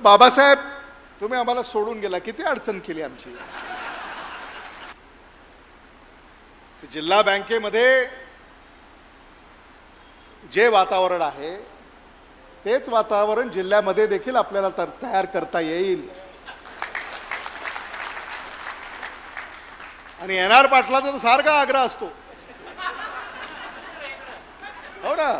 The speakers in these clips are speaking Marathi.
तर बाबासाहेब तुम्ही आम्हाला सोडून गेला. किती अडचण केली आमची? जिल्हा बँकेमध्ये जे वातावरण आहे तेच वातावरण जिल्ह्यामध्ये देखील आपल्याला तर तयार करता येईल. आणि एन आर पाटलाचा तर सारखा आग्रह असतो. हो ना?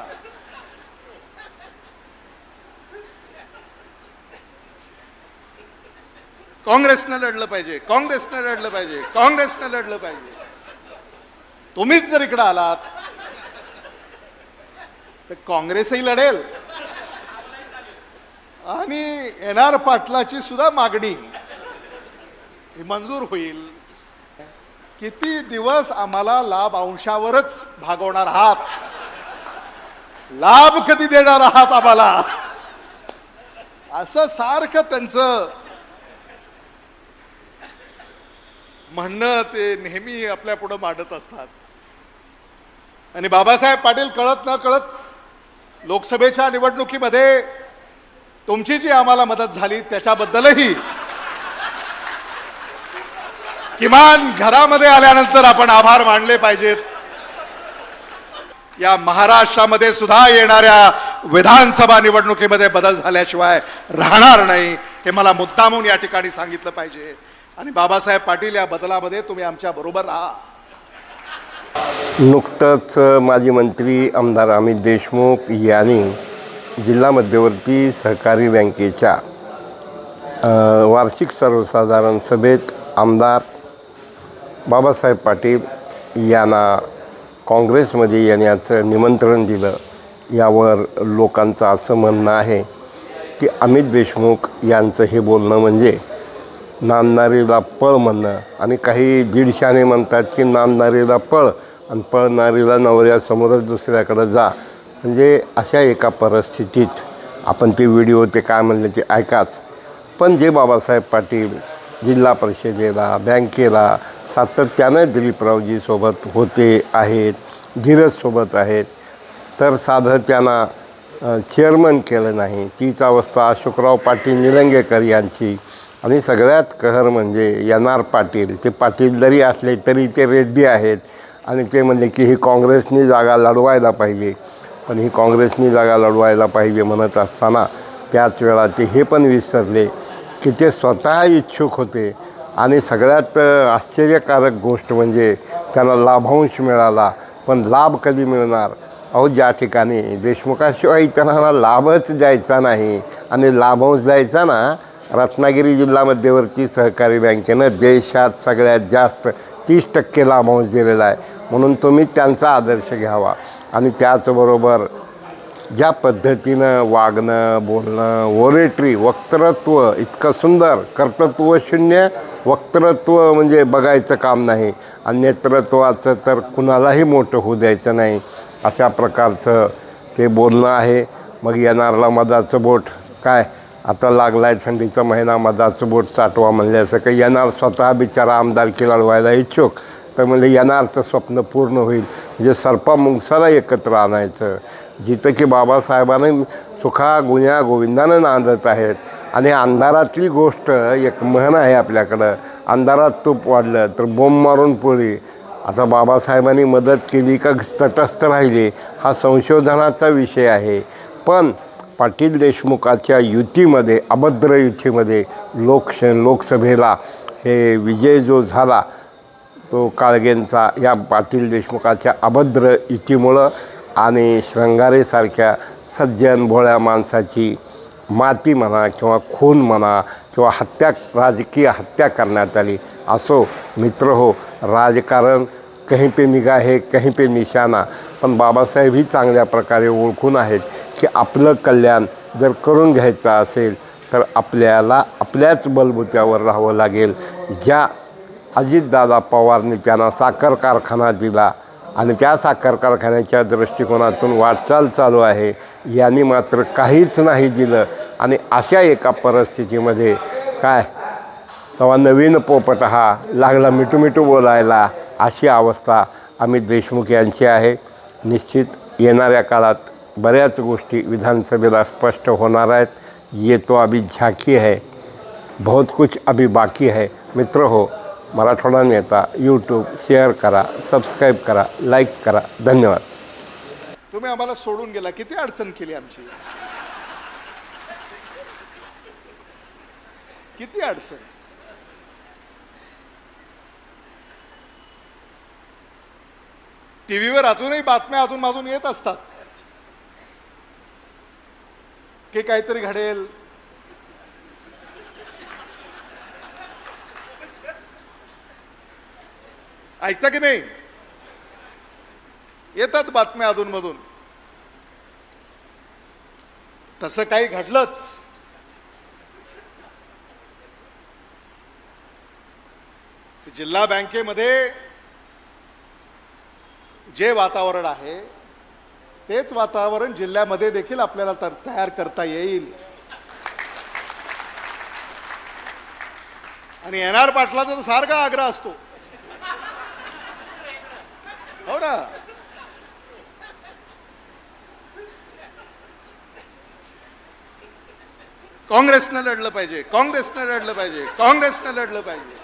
काँग्रेसनं लढलं पाहिजे काँग्रेसनं लढलं पाहिजे काँग्रेसनं लढलं पाहिजे. तुम्हीच जर इकडं आलात तर काँग्रेसही लढेल. आणि एन आर पाटलाची सुद्धा मागणी. ही मंजूर होईल. किती दिवस आम्हाला लाभ अंशावरच भागवणार आहात? लाभ कधी देणार आहात आम्हाला? असं सारखं त्यांचं म्हणणं ते नेहमी आपल्या पुढं मांडत असतात. आणि बाबासाहेब पाटील कळत न कळत लोकसभेच्या निवडणुकीमध्ये तुमची जी आम्हाला मदत झाली त्याच्याबद्दलही किमान घरामध्ये आल्यानंतर आपण आभार मानले पाहिजेत. या महाराष्ट्रामध्ये सुद्धा येणाऱ्या विधानसभा निवडणुकीमध्ये बदल झाल्याशिवाय राहणार नाही हे मला मुद्दामून या ठिकाणी सांगितलं पाहिजे. आणि बाबासाहेब पाटील या बदलामध्ये तुम्ही आमच्या बरोबर राहा. नुकतंच माजी मंत्री आमदार अमित देशमुख यांनी जिल्हा मध्यवर्ती सहकारी बँकेच्या वार्षिक सर्वसाधारण सभेत आमदार बाबासाहेब पाटील यांना काँग्रेसमध्ये येण्याचं निमंत्रण दिलं. यावर लोकांचं असं म्हणणं आहे की अमित देशमुख यांचं हे बोलणं म्हणजे नांदणारीला पळ म्हणणं. आणि काही दीडशाने म्हणतात की नांदणारीला पळ आणि पळणारीला नवऱ्यासमोरच दुसऱ्याकडं जा. म्हणजे अशा एका परिस्थितीत आपण ते व्हिडिओ ते काय म्हणले ते ऐकाच. पण जे बाबासाहेब पाटील जिल्हा परिषदेला बँकेला सातत्यानं दिलीपरावजीसोबत होते आहेत धीरजसोबत आहेत तर साधं त्यांना चेअरमन केलं नाही. तीच अवस्था अशोकराव पाटील निलंगेकर यांची आणि सगळ्यात कहर म्हणजे एन आर पाटील. ते पाटील जरी असले तरी ते रेड्डी आहेत. आणि ते म्हणले की ही काँग्रेसनी जागा लढवायला पाहिजे. पण ही काँग्रेसनी जागा लढवायला पाहिजे म्हणत असताना त्याच वेळा ते हे पण विसरले की ते स्वतः इच्छुक होते. आणि सगळ्यात आश्चर्यकारक गोष्ट म्हणजे त्यांना लाभांश मिळाला. पण लाभ कधी मिळणार? अहो ज्या ठिकाणी देशमुखाशिवाय इतरांना लाभच द्यायचा नाही. आणि लाभांश द्यायचा ना रत्नागिरी जिल्हा मध्यवर्ती सहकारी बँकेनं देशात सगळ्यात जास्त तीस टक्के लाभांश दिलेला आहे. म्हणून तुम्ही त्यांचा आदर्श घ्यावा. आणि त्याचबरोबर ज्या पद्धतीनं वागणं बोलणं ओरेटरी वक्तृत्व इतकं सुंदर कर्तृत्वशून्य वक्तृत्व म्हणजे बघायचं काम नाही. आणि नेतृत्वाचं तर कुणालाही मोठं होऊ द्यायचं नाही. अशा प्रकारचं ते बोलणं आहे. मग येणारला मधाचं बोट. काय? आता लागला आहे थंडीचा महिना मधाचं बोट साठवा असं काही येणार स्वतः बिचारा आमदारकी लढवायला इच्छुक. तर म्हणजे येणारचं स्वप्न पूर्ण होईल. म्हणजे सर्पा मुंगसाला एकत्र आणायचं. जिथं की बाबासाहेबांनी सुखा गुन्ह्या गोविंदानं नांदत आहेत. आणि अंधारातली गोष्ट एक म्हण आहे आपल्याकडं. अंधारात तूप वाढलं तर बोंब मारून पोळी. आता बाबासाहेबांनी मदत केली का तटस्थ राहिली हा संशोधनाचा विषय आहे. पण पाटील देशमुखाच्या युतीमध्ये अभद्र युतीमध्ये लोकश लोकसभेला हे विजय जो झाला तो काळगेंचा या पाटील देशमुखाच्या अभद्र युतीमुळं आणि श्रंगारेसारख्या सज्जन भोळ्या माणसाची माती म्हणा किंवा खून म्हणा किंवा हत्या राजकीय हत्या करण्यात आली. असो मित्र हो राजकारण कहीं पे निगा है कहीं पे निशाणा. पण बाबासाहेबही चांगल्या प्रकारे ओळखून आहेत. की आपलं कल्याण जर करून घ्यायचं असेल तर आपल्याला आपल्याच बलबुत्यावर राहावं लागेल. ज्या अजितदादा पवारने त्यांना साखर कारखाना दिला आणि त्या साखर कारखान्याच्या दृष्टिकोनातून वाटचाल चालू आहे यांनी मात्र काहीच नाही दिलं. आणि अशा एका परिस्थितीमध्ये काय? तेव्हा नवीन पोपट हा लागला मिठू मिठू बोलायला अशी अवस्था अमित देशमुख यांची आहे. निश्चित येणाऱ्या काळात बऱ्याच गोष्टी विधानसभेला स्पष्ट होणार आहेत. ये तो अभी झाकी है बहुत कुछ अभी बाकी है. मित्र हो मराठवाडा नेता यूट्यूब शेअर करा सबस्क्राईब करा लाईक करा. धन्यवाद. तुम्ही आम्हाला सोडून गेला. किती अडचण केली आमची? किती अडचण? टीव्हीवर अजूनही बातम्या अधून माधून येत असतात. की काहीतरी घडेल. ऐकता की नाही? येतात बातम्या अधूनमधून. तसं काही घडलंच. जिल्हा बँकेमध्ये जे वातावरण आहे तेच वातावरण जिल्ह्यामध्ये देखील आपल्याला तर तयार करता येईल. आणि एन आर पाटलाचा तर सारखा आग्रह असतो. हो ना? काँग्रेसनं लढलं पाहिजे काँग्रेसनं लढलं पाहिजे काँग्रेसनं लढलं पाहिजे.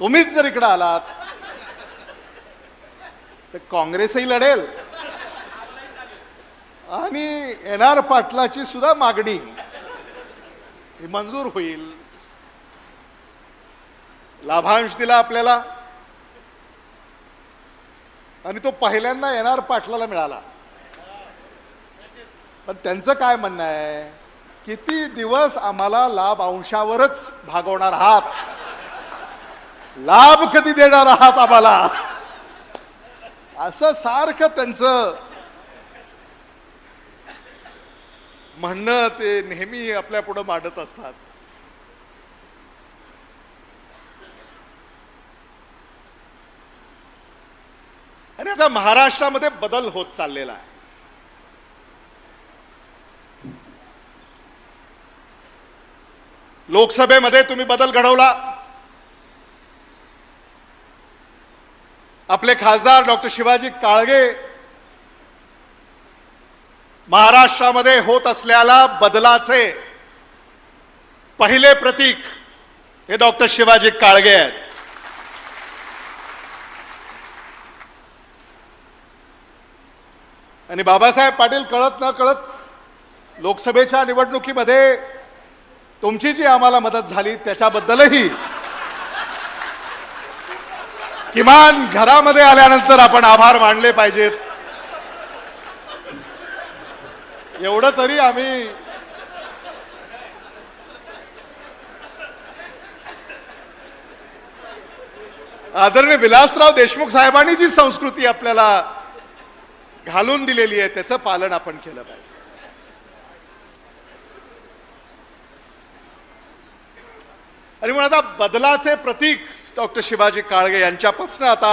तुम्हीच जर इकडं आलात तर काँग्रेसही लढेल. आणि एन आर पाटलाची सुद्धा मागणी. ही मंजूर होईल. लाभांश दिला आपल्याला. आणि तो पहिल्यांदा एन आर पाटलाला मिळाला. पण त्यांचं काय म्हणणं आहे? किती दिवस आम्हाला लाभ अंशावरच भागवणार आहात? लाभ कधी देणार आहात आम्हाला? असं सारखं त्यांचं म्हणणं ते नेहमी आपल्या पुढं मांडत असतात. आणि आता महाराष्ट्रामध्ये बदल होत चाललेला आहे. लोकसभेमध्ये तुम्ही बदल घडवला. आपले खासदार डॉक्टर शिवाजी काळगे महाराष्ट्रामध्ये होत असलेल्या बदलाचे पहिले प्रतीक हे डॉक्टर शिवाजी काळगे आहेत. आणि बाबासाहेब पाटील कळत न कळत लोकसभेच्या निवडणुकीमध्ये तुमची जी आम्हाला मदत झाली त्याच्याबद्दलही किमान घरामध्ये आल्यानंतर आपण आभार मानले पाहिजेत. एवढं तरी आम्ही आदरणीय विलासराव देशमुख साहेबांनी जी संस्कृती आपल्याला घालून दिलेली आहे त्याचं पालन आपण केलं पाहिजे. आणि म्हणून आता बदलाचे प्रतीक डॉक्टर शिवाजी काळगे यांच्यापासून आता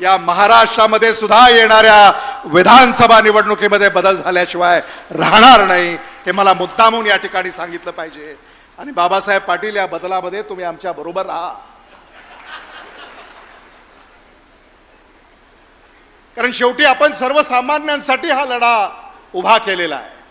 या महाराष्ट्रामध्ये सुद्धा येणाऱ्या विधानसभा निवडणुकीमध्ये बदल झाल्याशिवाय राहणार नाही हे मला मुद्दामून या ठिकाणी सांगितलं पाहिजे. आणि बाबासाहेब पाटील या बदलामध्ये तुम्ही आमच्या बरोबर राहा. कारण शेवटी आपण सर्वसामान्यांसाठी हा लढा उभा केलेला आहे.